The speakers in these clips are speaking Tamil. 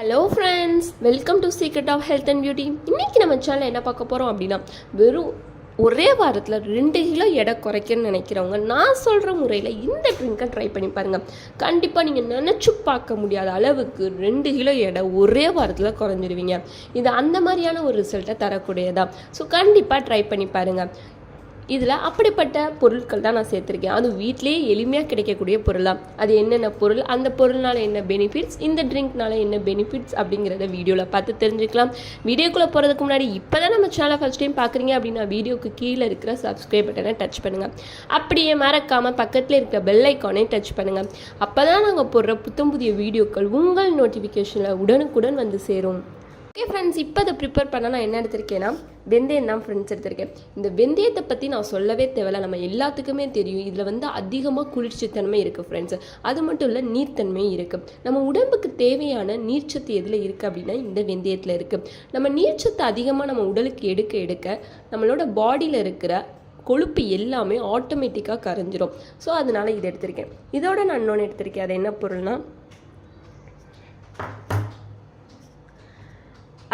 Hello friends welcome to secret of health and beauty இன்னைக்கு நம்ம சேனலில் என்ன பார்க்க போகிறோம் அப்படின்னா வெறும் ஒரே வாரத்தில் ரெண்டு கிலோ எடை குறைக்கணும்னு நினைக்கிறவங்க நான் சொல்கிற முறையில் இந்த ட்ரிங்கை ட்ரை பண்ணி பாருங்கள் கண்டிப்பாக நீங்கள் நினச்சி பார்க்க முடியாத அளவுக்கு ரெண்டு கிலோ எடை ஒரே வாரத்தில் குறைஞ்சிருவீங்க. இது அந்த மாதிரியான ஒரு ரிசல்ட்டை தரக்கூடியதா. ஸோ கண்டிப்பாக ட்ரை பண்ணி பாருங்கள் இதில் அப்படிப்பட்ட பொருட்கள் தான் நான் சேர்த்துருக்கேன். அது வீட்டிலேயே எளிமையாக கிடைக்கக்கூடிய பொருளாக அது என்னென்ன பொருள்? அந்த பொருள்னால என்ன பெனிஃபிட்ஸ் இந்த ட்ரிங்க்னால என்ன பெனிஃபிட்ஸ் அப்படிங்கிறத வீடியோவில் பார்த்து தெரிஞ்சுக்கலாம். வீடியோக்குள்ளே போகிறதுக்கு முன்னாடி இப்போ தான் நம்ம சேனலை ஃபஸ்ட் டைம் பார்க்குறீங்க அப்படின்னா வீடியோக்கு கீழே இருக்கிற சப்ஸ்கிரைப் பட்டனை டச் பண்ணுங்கள் அப்படியே மறக்காமல் பக்கத்தில் இருக்கிற பெல் ஐக்கானே டச் பண்ணுங்கள் அப்போ தான் நாங்கள் போடுற புத்தம் புதிய வீடியோக்கள் உங்கள் நோட்டிஃபிகேஷனில் உடனுக்குடன் வந்து சேரும். ஓகே ஃப்ரெண்ட்ஸ் இப்போ அதை ப்ரிப்பேர் பண்ண நான் என்ன எடுத்திருக்கேன்னா வெந்தயம் தான் ஃப்ரெண்ட்ஸ் எடுத்திருக்கேன். இந்த வெந்தயத்தை பற்றி நான் சொல்லவே தேவையில்ல. நம்ம எல்லாத்துக்குமே தெரியும். இதில் வந்து அதிகமாக குளிர்ச்சித்தன்மை இருக்குது ஃப்ரெண்ட்ஸ் அது மட்டும் இல்லை நீர்த்தன்மை இருக்குது நம்ம உடம்புக்கு தேவையான நீர்ச்சத்து எதில் இருக்குது அப்படின்னா இந்த வெந்தயத்தில் இருக்குது நம்ம நீர்ச்சத்து அதிகமாக நம்ம உடலுக்கு எடுக்க எடுக்க நம்மளோட பாடியில் இருக்கிற கொழுப்பு எல்லாமே ஆட்டோமேட்டிக்காக கரைஞ்சிரும். ஸோ அதனால் இதை எடுத்திருக்கேன். இதோட நான் இன்னொன்று எடுத்திருக்கேன். அது என்ன பொருள்னா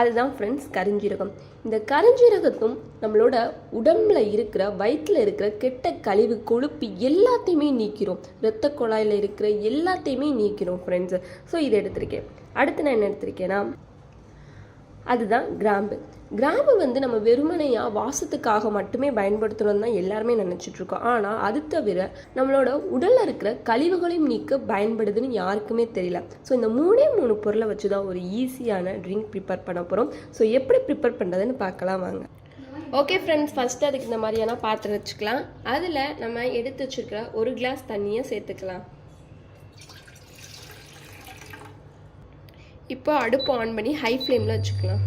அதுதான் ஃப்ரெண்ட்ஸ் கரிஞ்சீரகம். இந்த கரிஞ்சீரகத்தும் நம்மளோட உடம்புல இருக்கிற வயிற்றில் இருக்கிற கெட்ட கழிவு கொழுப்பு எல்லாத்தையுமே நீக்கிறோம். இரத்த குழாயில் இருக்கிற எல்லாத்தையுமே நீக்கிறோம் ஃப்ரெண்ட்ஸ் ஸோ இதை எடுத்திருக்கேன். அடுத்து நான் என்ன எடுத்திருக்கேன்னா அதுதான் கிராம்பு. கிராம்பு வந்து நம்ம வெறுமனையாக வாசத்துக்காக மட்டுமே பயன்படுத்தணும்னு தான் எல்லாருமே நினச்சிட்ருக்கோம் ஆனால் அது தவிர நம்மளோட உடலில் இருக்கிற கழிவுகளையும் நீக்க பயன்படுதுன்னு யாருக்குமே தெரியல. ஸோ இந்த மூணே மூணு பொருளை வச்சு தான் ஒரு ஈஸியான ட்ரிங்க் ப்ரிப்பேர் பண்ண போகிறோம் ஸோ எப்படி ப்ரிப்பேர் பண்ணுறதுன்னு பார்க்கலாம் வாங்க. ஓகே ஃப்ரெண்ட்ஸ் ஃபஸ்ட்டு அதுக்கு இந்த மாதிரியான பாத்திரம் வச்சுக்கலாம். அதில் நம்ம எடுத்து வச்சுருக்கிற ஒரு கிளாஸ் தண்ணியை சேர்த்துக்கலாம். இப்போ அடுப்பு ஆன் பண்ணி ஹை ஃப்ளேமில் வச்சுக்கலாம்.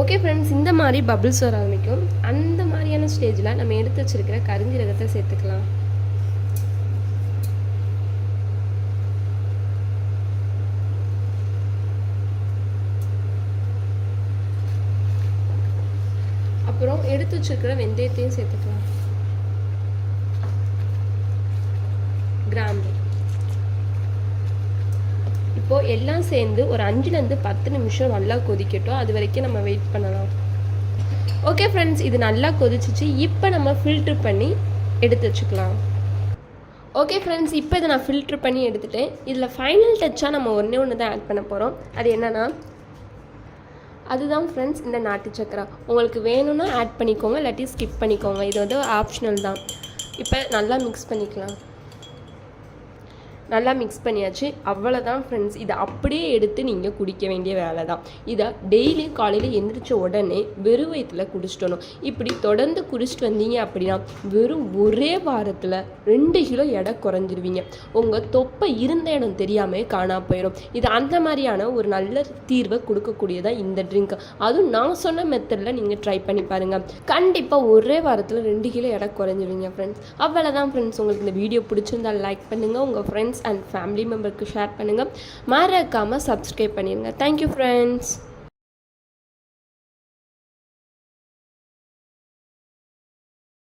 ஓகே ஃப்ரெண்ட்ஸ் இந்த மாதிரி பபிள்ஸ் வர ஆரம்பிக்கும். அந்த மாதிரியான ஸ்டேஜில் நம்ம எடுத்து வச்சுருக்கிற கருஞ்சீரகத்தை சேர்த்துக்கலாம். அப்புறம் எடுத்து வச்சிருக்கிற வெந்தயத்தையும் சேர்த்துக்கலாம். கிராம்பு இப்போது எல்லாம் சேர்ந்து ஒரு அஞ்சுலேருந்து பத்து நிமிஷம் நல்லா கொதிக்கட்டும். அது வரைக்கும் நம்ம வெயிட் பண்ணலாம். ஓகே ஃப்ரெண்ட்ஸ் இது நல்லா கொதிச்சிச்சு. இப்போ நம்ம ஃபில்ட்ரு பண்ணி எடுத்து வச்சுக்கலாம். ஓகே ஃப்ரெண்ட்ஸ் இப்போ இதை நான் ஃபில்ட்ரு பண்ணி எடுத்துட்டேன். இதில் ஃபைனல் டச்சாக நம்ம ஒன்றே ஒன்று தான் ஆட் பண்ண போகிறோம் அது என்னென்னா அதுதான் ஃப்ரெண்ட்ஸ் இந்த நாட்டு சக்கரை. உங்களுக்கு வேணும்னா ஆட் பண்ணிக்கோங்க இல்லாட்டி ஸ்கிப் பண்ணிக்கோங்க. இது வந்து ஆப்ஷனல் தான். இப்போ நல்லா மிக்ஸ் பண்ணிக்கலாம். நல்லா மிக்ஸ் பண்ணியாச்சு. அவ்வளோதான் ஃப்ரெண்ட்ஸ் இதை அப்படியே எடுத்து நீங்கள் குடிக்க வேண்டிய வேலை தான் இதை டெய்லி காலையில் எந்திரிச்ச உடனே வெறும் வயிற்றில் குடிச்சிட்டணும். இப்படி தொடர்ந்து குடிச்சிட்டு வந்தீங்க அப்படின்னா வெறும் ஒரே வாரத்தில் ரெண்டு கிலோ எடை குறைஞ்சிருவீங்க. உங்கள் தொப்பை இருந்த இடம் தெரியாமல் காணா போயிடும் இது அந்த மாதிரியான ஒரு நல்ல தீர்வை கொடுக்கக்கூடியதான் இந்த ட்ரிங்க் அதுவும் நான் சொன்ன மெத்தடில் நீங்கள் ட்ரை பண்ணி பாருங்கள் கண்டிப்பாக ஒரே வாரத்தில் ரெண்டு கிலோ எடை குறைஞ்சிருவீங்க ஃப்ரெண்ட்ஸ் அவ்வளோதான் ஃப்ரெண்ட்ஸ் உங்களுக்கு இந்த வீடியோ பிடிச்சிருந்தா லைக் பண்ணுங்கள் உங்கள் ஃப்ரெண்ட்ஸ் ஃப்ரெண்ட்ஸ் அண்ட் ஃபேமிலி மெம்பருக்கு ஷேர் பண்ணுங்கள் மறக்காமல் சப்ஸ்கிரைப் பண்ணிடுங்க தேங்க்யூ ஃப்ரெண்ட்ஸ்